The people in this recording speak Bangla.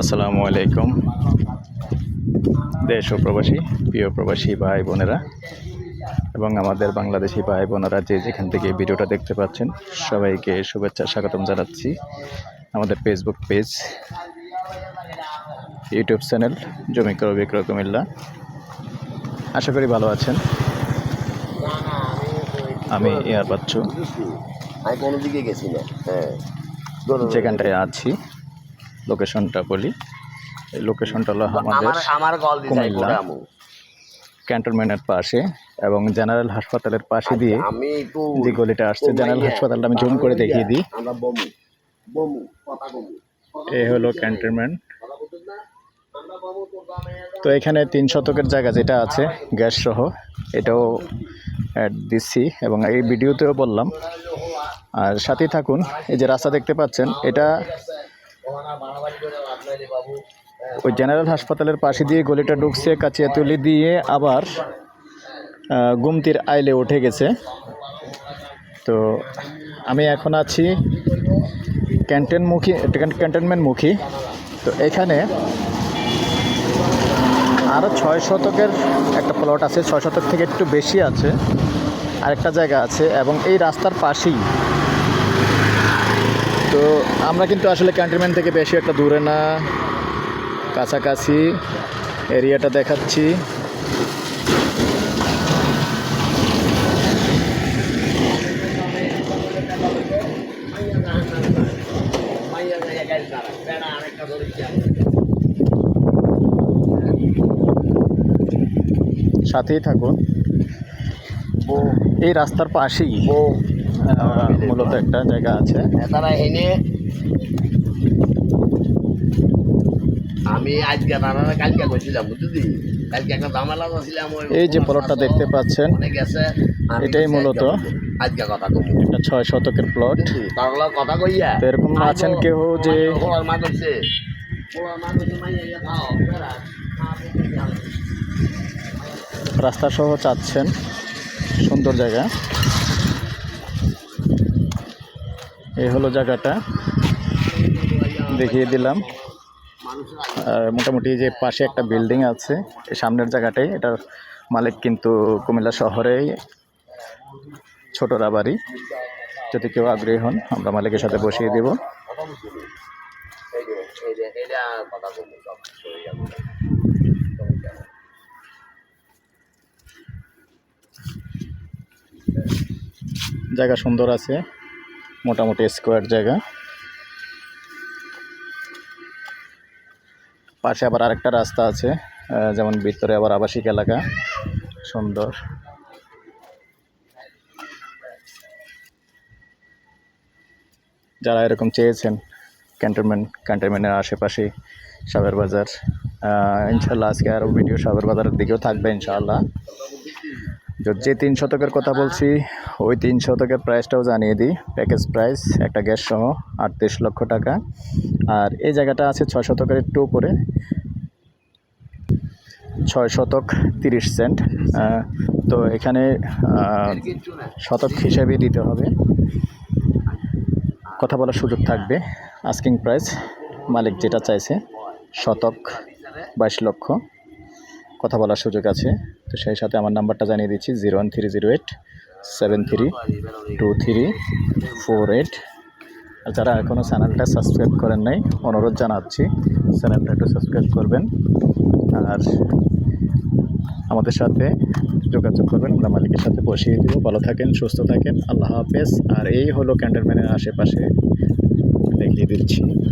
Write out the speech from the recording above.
আসসালামু আলাইকুম, দেশ ও প্রবাসী, প্রিয় প্রবাসী ভাই বোনেরা এবং আমাদের বাংলাদেশি ভাই বোনেরা যে যেখান থেকে ভিডিওটা দেখতে পাচ্ছেন, সবাইকে শুভেচ্ছা স্বাগতম জানাচ্ছি আমাদের ফেসবুক পেজ ইউটিউব চ্যানেল জমি ক্রয় বিক্রয় কুমিল্লা। আশা করি ভালো আছেন। আমি এয়ার বাচ্চু আমি কোনো দিকে গেছি না? হ্যাঁ। যেখানটায় আছি লোকেশনটা বলি। এই লোকেশনটা হলো আমাদের কুমিল্লা। ক্যান্টনমেন্টের পাশে এবং জেনারেল হাসপাতালের পাশে দিয়ে আমি একটু যে গলিটা আসছে জেনারেল হাসপাতালটা আমি জুম করে দেখিয়ে দিই। এই হলো ক্যান্টনমেন্ট। তো এখানে তিন শতকের জায়গা যেটা আছে গ্যাস সহ এটাও অ্যাড দিচ্ছি এবং এই ভিডিওতেও বললাম। আর সাথে থাকুন, এই যে রাস্তা দেখতে পাচ্ছেন, এটা ওই জেনারেল হাসপাতালের পাশে দিয়ে গলিটা ঢুকছে, কাচিয়াতুলি দিয়ে আবার গুমতির আইলে উঠে গেছে। তো আমি এখন আছি ক্যান্টেনমুখী, ক্যান্টনমেন্টমুখী। তো এখানে আরও ছয় শতকের একটা প্লট আছে, ছয় শতক থেকে একটু বেশি আছে, আরেকটা জায়গা আছে, এবং এই রাস্তার পাশেই। তো আমরা কিন্তু আসলে ক্যান্টনমেন্ট থেকে বেশি একটা দূরে না, কাছাকাছি এরিয়াটা দেখাচ্ছি। সাথেই থাকুন। ও। এই রাস্তার পাশেই ও। মূলত একটা জায়গা আছে। তারা এনে আমি আজকে তারা কালকে গেছিলাম বুঝলি? কালকে একটা দামালা ছিলাম এই যে প্লটটা দেখতে পাচ্ছেন এটাই মূলত। আজকে- আজকে কথা কমু এটা ছয় শতকের প্লট তার কথা কইয়া এরকম আছেন কেউ যে রাস্তা সহ চাচ্ছেন সুন্দর জায়গা। এই হলো জায়গাটা। দেখিয়ে দিলাম। মোটামুটি যে পাশে একটা বিল্ডিং আছে সামনের জায়গাটাই। এটার মালিক কিন্তু কুমিল্লা শহরেই ছোটরা বাড়ি যদি কেউ আগ্রহী হন, আমরা মালিকের সাথে বসিয়ে দেব। জায়গা সুন্দর আছে, মোটামুটি স্কোয়ার জায়গা। পাশে আবার আরেকটা রাস্তা আছে যেমন ভিতরে আবার আবাসিক এলাকা, সুন্দর। যারা এরকম চেয়েছেন ক্যান্টনমেন্ট, ক্যান্টনমেন্টের আশেপাশে সাবের বাজার। ইনশাল্লাহ আজকে আরও ভিডিও সাবের বাজারের দিকেও থাকবে ইনশাআল্লাহ। যে তিন শতকের কথা বলছি, ওই তিন শতকের প্রাইসটাও জানিয়ে দিই। প্যাকেজ প্রাইস একটা গ্যাস সহ আটত্রিশ লক্ষ টাকা। আর এই জায়গাটা আছে ছয় শতকের একটু উপরে। ছয় শতক তিরিশ সেন্ট। তো এখানে শতক হিসেবে দিতে হবে। কথা বলার সুযোগ থাকবে। Asking price. মালিক যেটা চাইছে, শতক বাইশ লক্ষ। কথা বলার সুযোগ আছে। তো সেই সাথে আমার নাম্বারটা জানিয়ে দিচ্ছি, zero one three zero eight seven three two three four eight. আর যারা এখনও চ্যানেলটা সাবস্ক্রাইব করেন নাই, অনুরোধ জানাচ্ছি, চ্যানেলটা একটু সাবস্ক্রাইব করবেন। আর আমাদের সাথে যোগাযোগ করবেন, আমরা মালিকের সাথে বসিয়ে দেবো। ভালো থাকেন, সুস্থ থাকেন, আল্লাহ হাফেজ। আর এই হলো ক্যান্টনমেন্টের আশেপাশে। দেখিয়ে দিচ্ছি